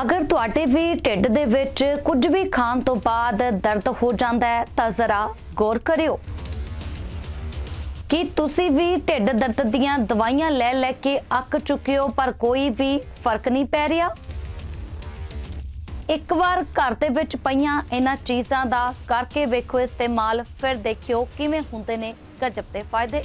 ਅਗਰ ਤੁਹਾਡੇ ਵੀ ਢਿੱਡ ਦੇ ਵਿੱਚ ਕੁਝ ਵੀ ਖਾਣ ਤੋਂ ਬਾਅਦ ਦਰਦ ਹੋ ਜਾਂਦਾ ਹੈ, ਤਾਂ ਜ਼ਰਾ ਗੌਰ ਕਰਿਓ। ਕੀ ਤੁਸੀਂ ਵੀ ਢਿੱਡ ਦਰਦ ਦੀਆਂ ਦਵਾਈਆਂ ਲੈ ਲੈ ਕੇ ਅੱਕ ਚੁੱਕੇ ਹੋ, ਪਰ ਕੋਈ ਵੀ ਫ਼ਰਕ ਨਹੀਂ ਪੈ ਰਿਹਾ? ਇੱਕ ਵਾਰ ਘਰ ਦੇ ਵਿੱਚ ਪਈਆਂ ਇਹਨਾਂ ਚੀਜ਼ਾਂ ਦਾ ਕਰਕੇ ਵੇਖੋ ਇਸਤੇਮਾਲ ਫਿਰ ਦੇਖਿਓ ਕਿਵੇਂ ਹੁੰਦੇ ਨੇ ਗਜਬ ਦੇ ਫਾਇਦੇ।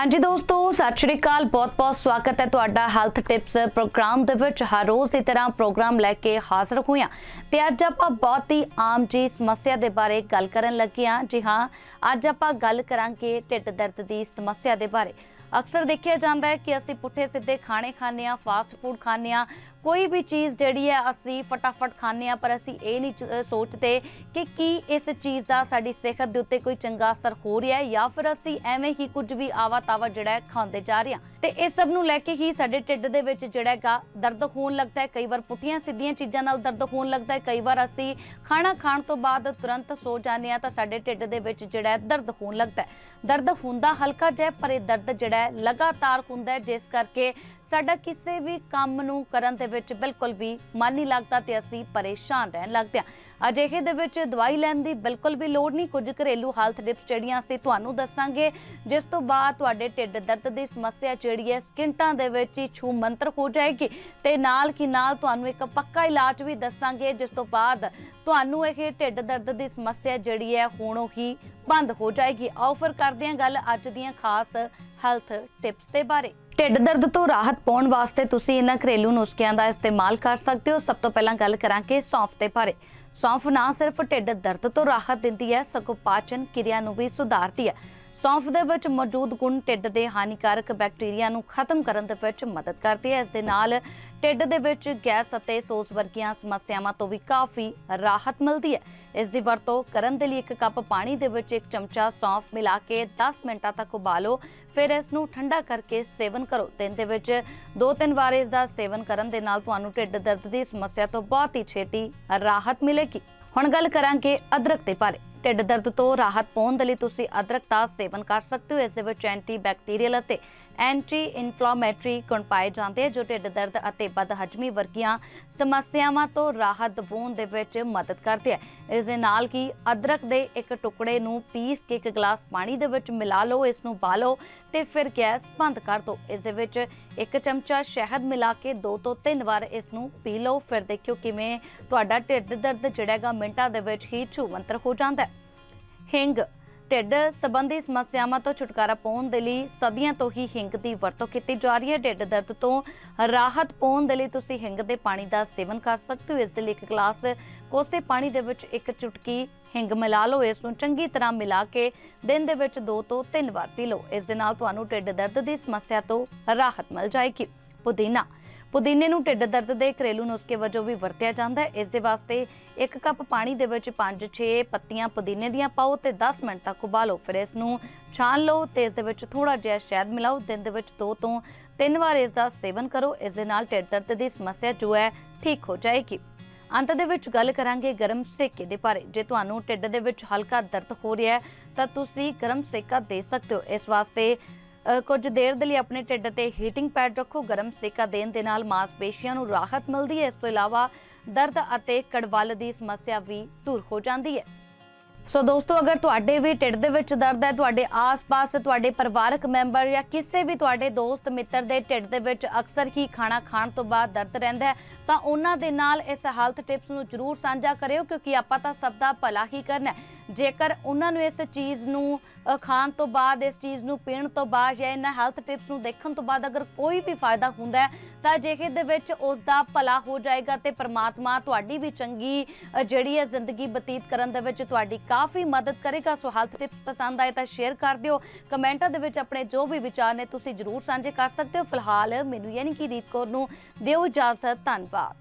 ਹਾਂਜੀ ਦੋਸਤੋ, ਸਤਿ ਸ਼੍ਰੀ ਅਕਾਲ। ਬਹੁਤ-ਬਹੁਤ ਸਵਾਗਤ ਹੈ ਤੁਹਾਡਾ ਹੈਲਥ ਟਿਪਸ ਪ੍ਰੋਗਰਾਮ ਦੇ ਵਿੱਚ। ਹਰ ਰੋਜ਼ ਦੀ ਤਰ੍ਹਾਂ ਪ੍ਰੋਗਰਾਮ ਲੈ ਕੇ ਹਾਜ਼ਰ ਹੋਇਆ ਤੇ ਅੱਜ ਆਪਾਂ ਬਹੁਤ ਹੀ ਆਮ ਜੀ ਸਮੱਸਿਆ ਦੇ ਬਾਰੇ ਗੱਲ ਕਰਨ ਲੱਗੇ ਹਾਂ। ਜੀ ਹਾਂ, ਅੱਜ ਆਪਾਂ ਗੱਲ ਕਰਾਂਗੇ ਢਿੱਡ ਦਰਦ ਦੀ ਸਮੱਸਿਆ ਦੇ ਬਾਰੇ। ਅਕਸਰ ਦੇਖਿਆ ਜਾਂਦਾ ਹੈ ਕਿ ਅਸੀਂ ਪੁੱਠੇ ਸਿੱਧੇ ਖਾਣੇ ਖਾਂਦੇ ਆ ਫਾਸਟ ਫੂਡ ਖਾਂਦੇ ਆ ਕੋਈ ਵੀ ਚੀਜ਼ ਜਿਹੜੀ ਹੈ ਅਸੀਂ ਫਟਾਫਟ ਖਾਂਦੇ ਆ ਪਰ ਅਸੀਂ ਇਹ ਨਹੀਂ ਸੋਚਦੇ ਕਿ ਕੀ ਇਸ ਚੀਜ਼ ਦਾ ਸਾਡੀ ਸਿਹਤ ਦੇ ਉੱਤੇ ਕੋਈ ਚੰਗਾ ਅਸਰ ਹੋ ਰਿਹਾ ਹੈ ਜਾਂ ਫਿਰ ਅਸੀਂ ਐਵੇਂ ਹੀ ਕੁਝ ਵੀ ਆਵਾ ਤਾਵਾ ਜਿਹੜਾ ਹੈ ਖਾਂਦੇ ਜਾ ਰਹੇ ਹਾਂ। ਤੇ ਇਸ ਸਭ ਨੂੰ ਲੈ ਕੇ ਹੀ ਸਾਡੇ ਢਿੱਡ ਦੇ ਵਿੱਚ ਜਿਹੜਾ ਹੈਗਾ ਦਰਦ ਹੋਣ ਲੱਗਦਾ ਹੈ। ਕਈ ਵਾਰ ਪੁੱਠੀਆਂ ਸਿੱਧੀਆਂ ਚੀਜ਼ਾਂ ਨਾਲ ਦਰਦ ਹੋਣ ਲੱਗਦਾ ਹੈ। ਕਈ ਵਾਰ ਅਸੀਂ ਖਾਣਾ ਖਾਣ ਤੋਂ ਬਾਅਦ ਤੁਰੰਤ ਸੋ ਜਾਂਦੇ ਆ ਤਾਂ ਸਾਡੇ ਢਿੱਡ ਦੇ ਵਿੱਚ ਜਿਹੜਾ ਦਰਦ ਹੋਣ ਲੱਗਦਾ ਹੈ। ਦਰਦ ਹੁੰਦਾ ਹਲਕਾ ਜਿਹਾ, ਪਰ ਇਹ ਦਰਦ ਜਿਹੜਾ ਹੈ ਲਗਾਤਾਰ ਹੁੰਦਾ ਹੈ, ਜਿਸ ਕਰਕੇ ਸਾਡਾ ਕਿਸੇ ਵੀ ਕੰਮ ਨੂੰ ਕਰਨ ਦੇ ਵਿੱਚ ਬਿਲਕੁਲ ਵੀ ਮਨ ਨਹੀਂ ਲੱਗਦਾ ਤੇ ਅਸੀਂ ਪਰੇਸ਼ਾਨ ਰਹਿਣ ਲੱਗਦੇ ਹਾਂ। ਅਜਿਹੇ ਦੇ ਵਿੱਚ ਦਵਾਈ ਲੈਣ ਦੀ ਬਿਲਕੁਲ ਵੀ ਲੋੜ ਨਹੀਂ। ਕੁਝ ਘਰੇਲੂ ਹੈਲਥ ਟਿਪਸ ਜਿਹੜੀਆਂ ਅਸੀਂ ਤੁਹਾਨੂੰ ਦੱਸਾਂਗੇ, ਜਿਸ ਤੋਂ ਬਾਅਦ ਤੁਹਾਡੇ ਢਿੱਡ ਦਰਦ ਦੀ ਸਮੱਸਿਆ ਜਿਹੜੀ ਹੈ, ਸਕਿੰਟਾਂ ਦੇ ਵਿੱਚ ਹੀ ਛੂ ਮੰਤਰ ਹੋ ਜਾਏਗੀ। ਤੇ ਨਾਲ ਕੀ ਨਾਲ ਤੁਹਾਨੂੰ ਇੱਕ ਪੱਕਾ ਇਲਾਜ ਵੀ ਦੱਸਾਂਗੇ, ਜਿਸ ਤੋਂ ਬਾਅਦ ਤੁਹਾਨੂੰ ਇਹ ਢਿੱਡ ਦਰਦ ਦੀ ਸਮੱਸਿਆ ਜਿਹੜੀ ਹੈ, ਹੋਣੋਂ ਹੀ ਬੰਦ ਹੋ ਜਾਏਗੀ। ਆਓ ਫਿਰ ਕਰਦੇ ਹਾਂ ਗੱਲ ਅੱਜ ਦੀਆਂ ਖਾਸ ਹੈਲਥ ਟਿਪਸ ਦੇ ਬਾਰੇ। ਢਿੱਡ ਦਰਦ ਤੋਂ ਰਾਹਤ ਪਾਉਣ ਵਾਸਤੇ ਤੁਸੀਂ ਇਹਨਾਂ ਘਰੇਲੂ ਨੁਸਖਿਆਂ ਦਾ ਇਸਤੇਮਾਲ ਕਰ ਸਕਦੇ ਹੋ। ਸਭ ਤੋਂ ਪਹਿਲਾਂ ਗੱਲ ਕਰਾਂਗੇ ਸੌਂਫ ਦੇ ਬਾਰੇ। ਸੌਂਫ ਨਾ ਸਿਰਫ ਢਿੱਡ ਦਰਦ ਤੋਂ ਰਾਹਤ ਦਿੰਦੀ ਹੈ, ਸਗੋਂ ਪਾਚਨ ਕਿਰਿਆ ਨੂੰ ਵੀ ਸੁਧਾਰਦੀ ਹੈ। ਸੌਂਫ ਦੇ ਵਿੱਚ ਮੌਜੂਦ ਗੁਣ ਢਿੱਡ ਦੇ ਹਾਨੀਕਾਰਕ ਬੈਕਟੀਰੀਆ ਨੂੰ ਖਤਮ ਕਰਨ ਦੇ ਵਿੱਚ ਮਦਦ ਕਰਦੀ ਹੈ। ਇਸ ਦੇ ਨਾਲ ਢਿੱਡ ਦੇ ਵਿੱਚ ਗੈਸ ਅਤੇ ਸੋਸ ਵਰਗੀਆਂ ਸਮੱਸਿਆਵਾਂ ਤੋਂ ਵੀ ਕਾਫੀ ਰਾਹਤ ਮਿਲਦੀ ਹੈ। ਇਸ ਦੀ ਵਰਤੋਂ ਕਰਨ ਦੇ ਲਈ ਇੱਕ ਕੱਪ ਪਾਣੀ ਦੇ ਵਿੱਚ ਇੱਕ ਚਮਚਾ ਸੌਂਫ ਮਿਲਾ ਕੇ 10 ਮਿੰਟਾਂ ਤੱਕ ਉਬਾਲੋ। ਫਿਰ ਇਸ ਨੂੰ ਠੰਡਾ ਕਰਕੇ ਸੇਵਨ ਕਰੋ। ਦਿਨ ਦੇ ਵਿੱਚ ਦੋ ਤਿੰਨ ਵਾਰ ਇਸ ਦਾ ਸੇਵਨ ਕਰਨ ਦੇ ਨਾਲ ਤੁਹਾਨੂੰ ਢਿੱਡ ਦਰਦ ਦੀ ਸਮੱਸਿਆ ਤੋਂ ਬਹੁਤ ਹੀ ਛੇਤੀ ਰਾਹਤ ਮਿਲੇਗੀ। ਹੁਣ ਗੱਲ ਕਰਾਂਗੇ ਅਦਰਕ ਦੇ ਬਾਰੇ। ਢਿੱਡ ਦਰਦ ਤੋਂ ਰਾਹਤ ਪਾਉਣ ਦੇ ਲਈ ਤੁਸੀਂ ਅਦਰਕ ਦਾ ਸੇਵਨ ਕਰ ਸਕਦੇ ਹੋ। ਇਸ ਦੇ ਵਿੱਚ ਐਂਟੀ ਬੈਕਟੀਰੀਅਲ ਅਤੇ ਐਂਟੀ ਇਨਫਲੇਮੇਟਰੀ ਗੁਣ ਪਾਏ ਜਾਂਦੇ ਹਨ ਜੋ ਢਿੱਡ ਦਰਦ ਅਤੇ ਬਦਹਜਮੀ ਵਰਗੀਆਂ ਸਮੱਸਿਆਵਾਂ ਤੋਂ ਰਾਹਤ ਦਿਵਾਉਣ ਦੇ ਵਿੱਚ ਮਦਦ ਕਰਦੇ ਹੈ ਇਸ ਦੇ ਨਾਲ ਕੀ ਅਦਰਕ ਦੇ ਇੱਕ ਟੁਕੜੇ ਨੂੰ ਪੀਸ ਕੇ ਇੱਕ ਗਲਾਸ ਪਾਣੀ ਦੇ ਵਿੱਚ ਮਿਲਾ ਲਓ, ਇਸ ਨੂੰ ਬਾਲੋ ਤੇ ਫਿਰ ਗੈਸ ਬੰਦ ਕਰ ਦਿਓ। ਇਸ ਦੇ ਵਿੱਚ ਇੱਕ ਚਮਚਾ ਸ਼ਹਿਦ ਮਿਲਾ ਕੇ ਦੋ ਤੋਂ ਤਿੰਨ ਵਾਰ ਇਸ ਨੂੰ ਪੀ ਲਓ। ਫਿਰ ਦੇਖਿਓ ਕਿਵੇਂ ਤੁਹਾਡਾ ਢਿੱਡ ਦਰਦ ਜਿਹੜਾ ਹੈਗਾ ਮਿੰਟਾਂ ਦੇ ਵਿੱਚ ਹੀ ਛੂਮੰਤਰ ਹੋ ਜਾਂਦਾ ਹੈ। ਹਿੰਗ ਢਿੱਡ ਸੰਬੰਧੀ ਸਮੱਸਿਆਵਾਂ ਤੋਂ ਛੁਟਕਾਰਾ ਪਾਉਣ ਦੇ ਲਈ ਸਦੀਆਂ ਤੋਂ ਹੀ ਹਿੰਗ ਦੀ ਵਰਤੋਂ ਕੀਤੀ ਜਾ ਰਹੀ ਹੈ। ਢਿੱਡ ਦਰਦ ਤੋਂ ਰਾਹਤ ਪਾਉਣ ਦੇ ਲਈ ਤੁਸੀਂ ਹਿੰਗ ਦੇ ਪਾਣੀ ਦਾ ਸੇਵਨ ਕਰ ਸਕਦੇ ਹੋ। ਇਸ ਦੇ ਲਈ ਇੱਕ ਗਲਾਸ ਕੋਸੇ ਪਾਣੀ ਦੇ ਵਿੱਚ ਇੱਕ ਚੁਟਕੀ ਹਿੰਗ ਮਿਲਾ ਲਓ। ਇਸ ਨੂੰ ਚੰਗੀ ਤਰ੍ਹਾਂ ਮਿਲਾ ਕੇ ਦਿਨ ਦੇ ਵਿੱਚ ਦੋ ਤੋਂ ਤਿੰਨ ਵਾਰ ਪੀ ਲਓ। ਇਸ ਦੇ ਨਾਲ ਤੁਹਾਨੂੰ ਢਿੱਡ ਦਰਦ ਦੀ ਸਮੱਸਿਆ ਤੋਂ ਰਾਹਤ ਮਿਲ ਜਾਏਗੀ। ਪੁਦੀਨਾ ਪੁਦੀਨੇ ਨੂੰ ਢਿੱਡ ਦਰਦ ਦੇ ਘਰੇਲੂ ਨੁਸਖੇ ਵਜੋਂ ਵੀ ਵਰਤਿਆ ਜਾਂਦਾ ਹੈ। ਇਸ ਦੇ ਵਾਸਤੇ ਇੱਕ ਕੱਪ ਪਾਣੀ ਦੇ ਵਿੱਚ 5-6 ਪੱਤੀਆਂ ਪੁਦੀਨੇ ਦੀਆਂ ਪਾਓ ਤੇ 10 ਮਿੰਟ ਤੱਕ ਉਬਾਲੋ। ਫਿਰ ਇਸ ਨੂੰ ਛਾਣ ਲਓ ਤੇ ਇਸ ਦੇ ਵਿੱਚ ਥੋੜਾ ਜਿਹਾ ਸ਼ਹਿਦ ਮਿਲਾਓ। ਦਿਨ ਦੇ ਵਿੱਚ ਦੋ ਤੋਂ ਤਿੰਨ ਵਾਰ ਇਸ ਦਾ ਸੇਵਨ ਕਰੋ। ਇਸ ਦੇ ਨਾਲ ਢਿੱਡ ਦਰਦ ਦੀ ਸਮੱਸਿਆ ਜੋ ਹੈ, ਠੀਕ ਹੋ ਜਾਏਗੀ। ਅੰਤ ਦੇ ਵਿੱਚ ਗੱਲ ਕਰਾਂਗੇ ਗਰਮ ਸੇਕੇ ਦੇ ਬਾਰੇ। ਜੇ ਤੁਹਾਨੂੰ ਢਿੱਡ ਦੇ ਵਿੱਚ ਹਲਕਾ ਦਰਦ ਹੋ ਰਿਹਾ ਹੈ, ਤਾਂ ਤੁਸੀਂ ਗਰਮ ਸੇਕਾ ਦੇ ਸਕਦੇ ਹੋ। ਇਸ ਵਾਸਤੇ ਕੁਝ ਦੇਰ ਦੇ ਲਈ ਆਪਣੇ ਢਿੱਡ ਤੇ ਹੀਟਿੰਗ ਪੈਡ ਰੱਖੋ। ਗਰਮ ਸੇਕਾ ਦੇਣ ਦੇ ਨਾਲ ਮਾਸਪੇਸ਼ੀਆਂ ਨੂੰ ਰਾਹਤ ਮਿਲਦੀ ਹੈ। ਇਸ ਤੋਂ ਇਲਾਵਾ ਦਰਦ ਅਤੇ ਕੜਵੱਲ ਦੀ ਸਮੱਸਿਆ ਵੀ ਦੂਰ ਹੋ ਜਾਂਦੀ ਹੈ। ਸੋ ਦੋਸਤੋ, ਅਗਰ ਤੁਹਾਡੇ ਵੀ ਢਿੱਡ ਦੇ ਵਿੱਚ ਦਰਦ ਹੈ, ਤੁਹਾਡੇ ਆਸ-ਪਾਸ, ਤੁਹਾਡੇ ਪਰਿਵਾਰਕ ਮੈਂਬਰ ਜਾਂ ਕਿਸੇ ਵੀ ਤੁਹਾਡੇ ਦੋਸਤ ਮਿੱਤਰ ਦੇ ਢਿੱਡ ਦੇ ਵਿੱਚ ਅਕਸਰ ਹੀ ਖਾਣਾ ਖਾਣ ਤੋਂ ਬਾਅਦ ਦਰਦ ਰਹਿੰਦਾ ਹੈ, ਤਾਂ ਉਹਨਾਂ ਦੇ ਨਾਲ ਇਸ ਹੈਲਥ ਟਿਪਸ ਨੂੰ ਜਰੂਰ ਸਾਂਝਾ ਕਰਿਓ, ਕਿਉਂਕਿ ਆਪਾਂ ਤਾਂ ਸਭ ਦਾ ਭਲਾ ਹੀ ਕਰਨਾ ਹੈ। ਜੇਕਰ ਉਹਨਾਂ ਨੂੰ ਇਸ ਚੀਜ਼ ਨੂੰ ਖਾਣ ਤੋਂ ਬਾਅਦ, ਇਸ ਚੀਜ਼ ਨੂੰ ਪੀਣ ਤੋਂ ਬਾਅਦ ਜਾਂ ਇਹਨਾਂ ਹੈਲਥ ਟਿਪਸ ਨੂੰ ਦੇਖਣ ਤੋਂ ਬਾਅਦ ਅਗਰ ਕੋਈ ਵੀ ਫਾਇਦਾ ਹੁੰਦਾ ਤਾਂ ਅਜਿਹੇ ਦੇ ਵਿੱਚ ਉਸ ਦਾ ਭਲਾ ਹੋ ਜਾਏਗਾ ਤੇ ਪ੍ਰਮਾਤਮਾ ਤੁਹਾਡੀ ਵੀ ਚੰਗੀ ਜਿਹੜੀ ਹੈ ਜ਼ਿੰਦਗੀ ਬਤੀਤ ਕਰਨ ਦੇ ਵਿੱਚ ਤੁਹਾਡੀ ਕਾਫੀ ਮਦਦ ਕਰੇਗਾ। ਸੋ ਹੈਲਥ ਟਿਪਸ ਪਸੰਦ ਆਏ ਤਾਂ ਸ਼ੇਅਰ ਕਰ ਦਿਓ। ਕਮੈਂਟਾਂ ਦੇ ਵਿੱਚ ਆਪਣੇ ਜੋ ਵੀ ਵਿਚਾਰ ਨੇ ਤੁਸੀਂ ਜਰੂਰ ਸਾਂਝੇ ਕਰ ਸਕਦੇ ਹੋ। ਫਿਲਹਾਲ ਮੈਨੂੰ ਯਾਨੀ ਕਿ ਦੀਪ ਕੌਰ ਨੂੰ ਦਿਓ ਇਜਾਜ਼ਤ। ਧੰਨਵਾਦ।